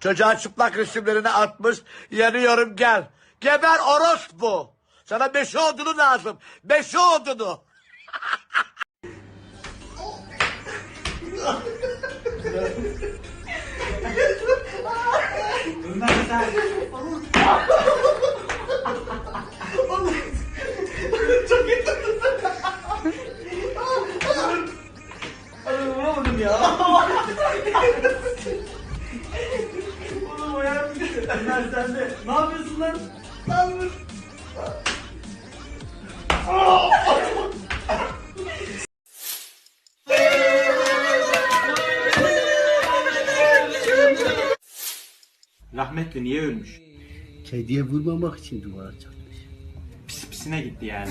Çocuğa çıplak resimlerini atmış. Yanıyorum gel. Geber orospu. Sana beşi odunu lazım. Beşi odunu. Vuramadım Rahmetli niye ölmüş? Kediye vurmamak için duvara çarpmış. Pis pisine gitti yani.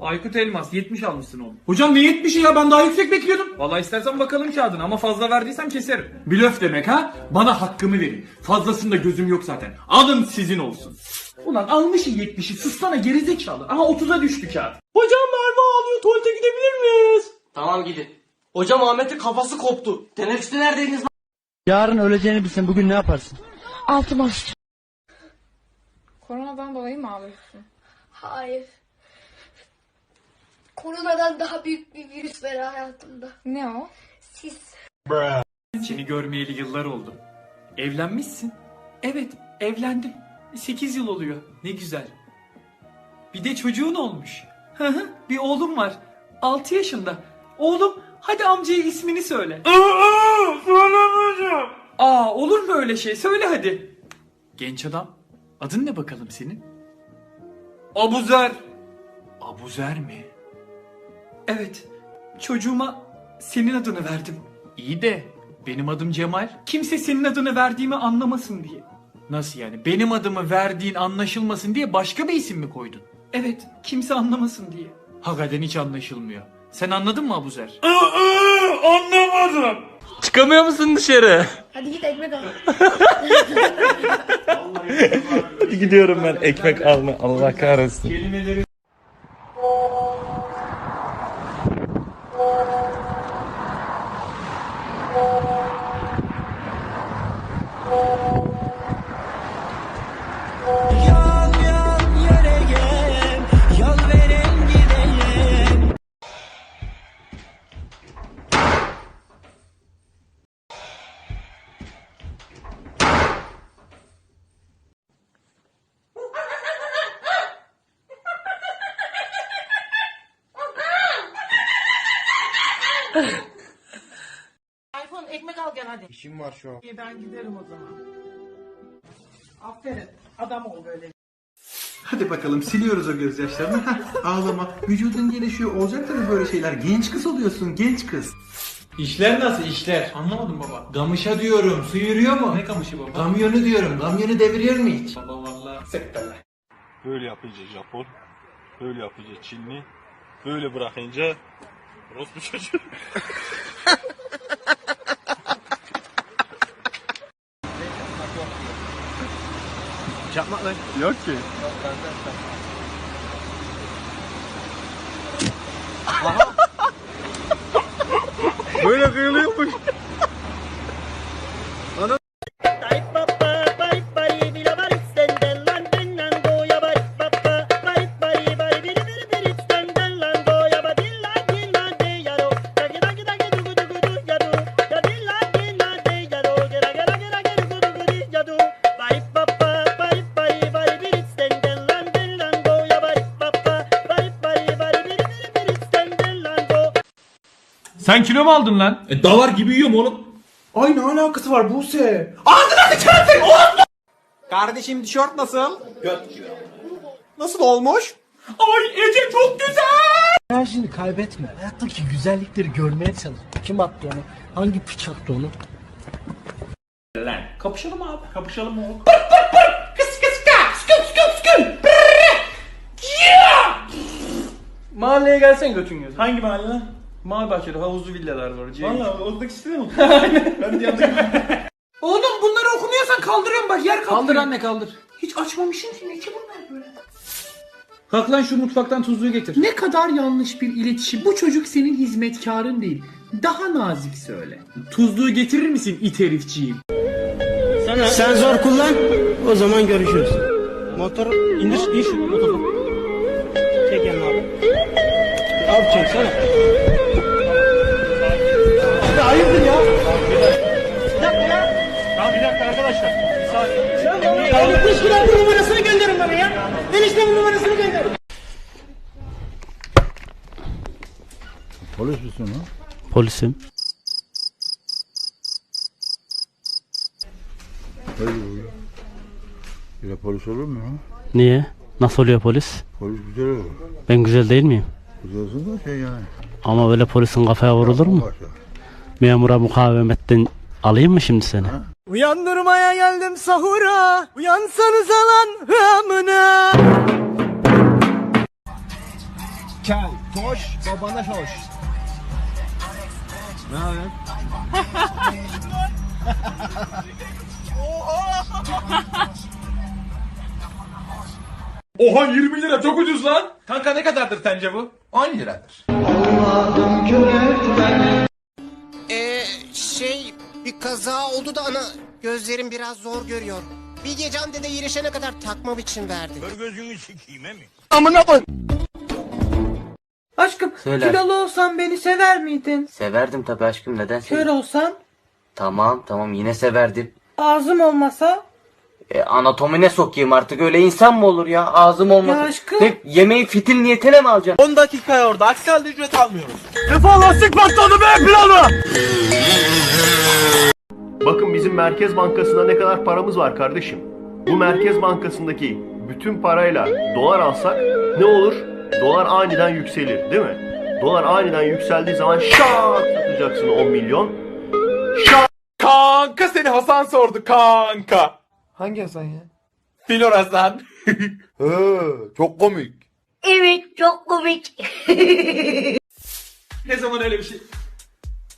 Aykut Elmas 70 almışsın oğlum. Hocam ne 70'i ya ben daha yüksek bekliyordum. Vallahi istersen bakalım kağıdına ama fazla verdiysem keserim. Blöf demek ha? Bana hakkımı verin. Fazlasında gözüm yok zaten. Alın sizin olsun. Ulan almışı 70'i sussana gerizekalı. Aha 30'a düştü kağıt. Hocam Merve ağlıyor tuvalete gidebilir miyiz? Tamam gidin. Hocam Ahmet'in kafası koptu. Teneffüste neredeydiniz? Yarın öleceğini bilsen bugün ne yaparsın? Koronadan dolayı mı ağlıyorsun? Hayır. Koronadan daha büyük bir virüs var hayatımda. Ne o? Siz. Seni görmeyeli yıllar oldu. Evlenmişsin. Evet evlendim. 8 yıl oluyor. Ne güzel. Bir de çocuğun olmuş. Bir oğlum var. 6 yaşında. Oğlum hadi amcaya ismini söyle. Aa, söylemeyeceğim. Aa olur mu öyle şey? Söyle hadi. Genç adam. Adın ne bakalım senin? Abuzer. Abuzer mi? Evet. Çocuğuma senin adını verdim. İyi de benim adım Cemal. Kimse senin adını verdiğimi anlamasın diye. Nasıl yani? Benim adımı verdiğin anlaşılmasın diye başka bir isim mi koydun? Evet. Kimse anlamasın diye. Hakikaten hiç anlaşılmıyor. Sen anladın mı Abuzer? Anlamadım. Çıkamıyor musun dışarı? Hadi git ekmek al. Hadi gidiyorum ben ekmek alma. Allah kahretsin. Kelimeleri iPhone ekmek al gel hadi. İşim var şu an. İyi ben giderim o zaman. Aferin. Adam ol böyle. Hadi bakalım siliyoruz o gözyaşlarını. Ağlama. Vücudun gelişiyor. Olacak tabii böyle şeyler. Genç kız oluyorsun. Genç kız. İşler nasıl işler? Anlamadım baba. Gamışa diyorum. Su yürüyor mu? Ne gamışı baba? Kamyonu diyorum. Kamyonu deviriyor mu hiç? Baba valla. Sektörler. Böyle yapınca Japon, böyle yapınca Çinli, böyle bırakınca Rospu çocuğu. Çakmak lan. Yok ki. Böyle kıyılıyormuş. Sen kilo mu aldın lan? E davar gibi yiyorum oğlum. Ay ne alakası var Buse? Kardeşim tişört nasıl? Göt gibi. Nasıl olmuş? Ay Ece çok güzel. Enerjini kaybetme. Hayattaki güzellikleri görmeye çalış. Kim attı onu? Hangi piç attı onu? Lan kapışalım abi. Kapışalım oğlum. Mahalleye gelsen götün gözü. Hangi mahalle lan? Mavi bahçede havuzlu villalar var. Valla oradaki sitede mi oturuyorsun? ben de yanındaki Oğlum bunları okumuyorsan kaldırıyorum bak yer kaldır. Kaldır anne kaldır. Hiç açmamışım ki ne ki bunlar böyle. Kalk lan şu mutfaktan tuzluğu getir. Ne kadar yanlış bir iletişim. Bu çocuk senin hizmetkarın değil. Daha nazik söyle. Tuzluğu getirir misin it herifciğim? Sen zor kullan. O zaman görüşürüz. Motor indir, in şu motoru. Çek yanına abi. Abi çeksene. Abi hayırdır ya? Bir dakika ya. Tamam bir dakika arkadaşlar. Bir saniye. Ya 60 lira numarasını gönderin bana ya. Eniştemin numarasını gönderin. Polisim. Yine polis olur mu ya? Niye? Nasıl oluyor polis? Polis güzel olur. Ben güzel değil miyim? Güzelsin de şey yani. Ama böyle polisin kafaya vurulur mu? Memura mukavemetten alayım mı şimdi seni? Uyandırmaya geldim sahura. Uyansanız alan hımına. Kel, koş, babana hoş. Ne haber? Oha 20 lira çok ucuz lan. Kanka ne kadardır sence bu? 10 liradır. Ee, şey bir kaza oldu da ana gözlerim biraz zor görüyor. Bir gece dede iyileşene kadar takmam için verdi. Aşkım Söyle. kilolu olsan beni sever miydin? Severdim tabii aşkım neden Kör olsan Tamam tamam yine severdim. ağzım olmasa E, anatomine sokayım artık öyle insan mı olur ya ağzım olmasın. Ya aşkım. Ne, yemeği fitil niyetine mi alacaksın? 10 dakikaya orada. Aksi halde ücret almıyoruz. Defol lastik patladı be planı! Bakın bizim Merkez Bankası'nda ne kadar paramız var kardeşim. Bu Merkez Bankası'ndaki bütün parayla dolar alsak ne olur? Dolar aniden yükselir değil mi? Dolar aniden yükseldiği zaman şak satacaksın 10 milyon. Şak. Kanka seni Hasan sordu kanka. Hangi Hasan ya? Filor Hasan. çok komik. Evet çok komik. Ne zaman öyle bir şey?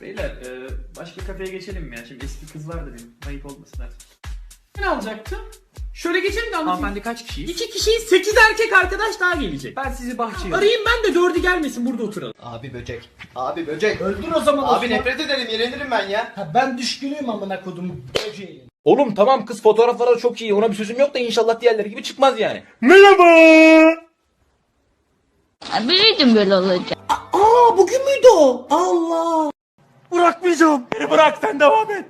Beyler e, başka kafeye geçelim mi ya? Şimdi eski kız vardı benim. Ayıp olmasın artık. Ne alacaktım? Şöyle geçelim de anlatayım. Hanımefendi kaç kişiyiz? İki kişiyiz. Sekiz erkek arkadaş daha gelecek. Ben sizi bahçeye Arayayım ben de dördü gelmesin burada oturalım. Abi böcek. Abi böcek. Öldür o zaman Abi Osman. nefret ederim yenilirim ben ya. Ha, ben düşkünüyüm amına kodum böceği. Oğlum tamam kız fotoğrafları çok iyi. Ona bir sözüm yok da inşallah diğerleri gibi çıkmaz yani. Biliyordum böyle olacak. Aa bugün müydü o? Allah. Bırakmayacağım. Beni bırak sen devam et.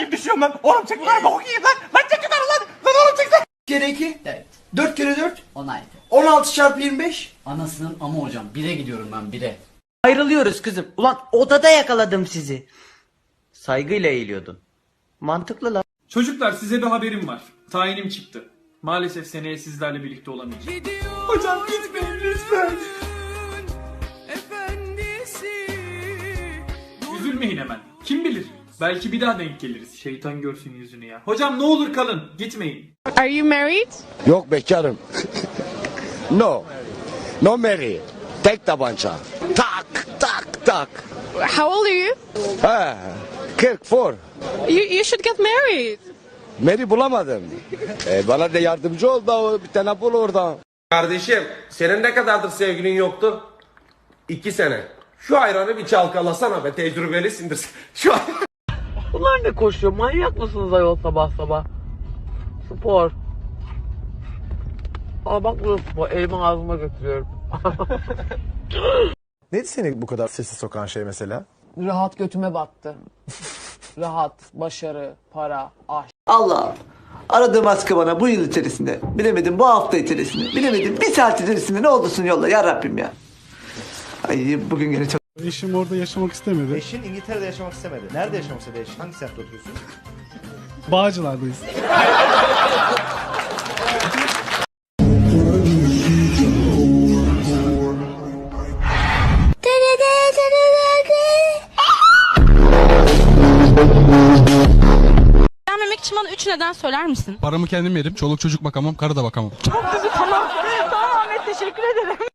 Gibi düşüyorum lan. Oğlum çek yukarı bak okuyayım lan. Lan çek yukarı lan. Lan oğlum çek sen. Kere 2. Evet. 4 kere 4. 16. 16 çarpı 25. Anasının ama hocam. Bire gidiyorum ben bire. Ayrılıyoruz kızım. Ulan odada yakaladım sizi. Saygıyla eğiliyordun. Mantıklı lan. Çocuklar size bir haberim var. Tayinim çıktı. Maalesef seneye sizlerle birlikte olamayacağım. Hocam gitmeyin lütfen. Üzülmeyin hemen. Kim bilir? Belki bir daha denk geliriz. Şeytan görsün yüzünü ya. Hocam ne olur kalın. Gitmeyin. Are you married? Yok bekarım. no. No Mary. Tek tabanca. Tak tak tak. How old are you? He. 44. You, you should get married. Mary bulamadım. E, bana da yardımcı ol da bir tane bul orada. Kardeşim senin ne kadardır sevgilin yoktu? İki sene. Şu ayranı bir çalkalasana be tecrübelisindir. Şu ay- Bunlar ne koşuyor? Manyak mısınız ayol sabah sabah? Spor. Aa bak bu spor. Elimi ağzıma götürüyorum. Neydi seni bu kadar sesi sokan şey mesela? Rahat götüme battı. Rahat, başarı, para, aşk. Allah. Aradığım askı bana bu yıl içerisinde. Bilemedim bu hafta içerisinde. Bilemedim bir saat içerisinde ne olursun yolla ya Rabbim ya. Ay bugün gene çok Eşim orada yaşamak istemedi. Eşin İngiltere'de yaşamak istemedi. Nerede yaşamak istedi eşin? Hangi semtte oturuyorsun? Bağcılardayız. üç neden söyler misin? Paramı kendim yerim. Çoluk çocuk bakamam. Karı da bakamam. Tamam Ahmet teşekkür ederim.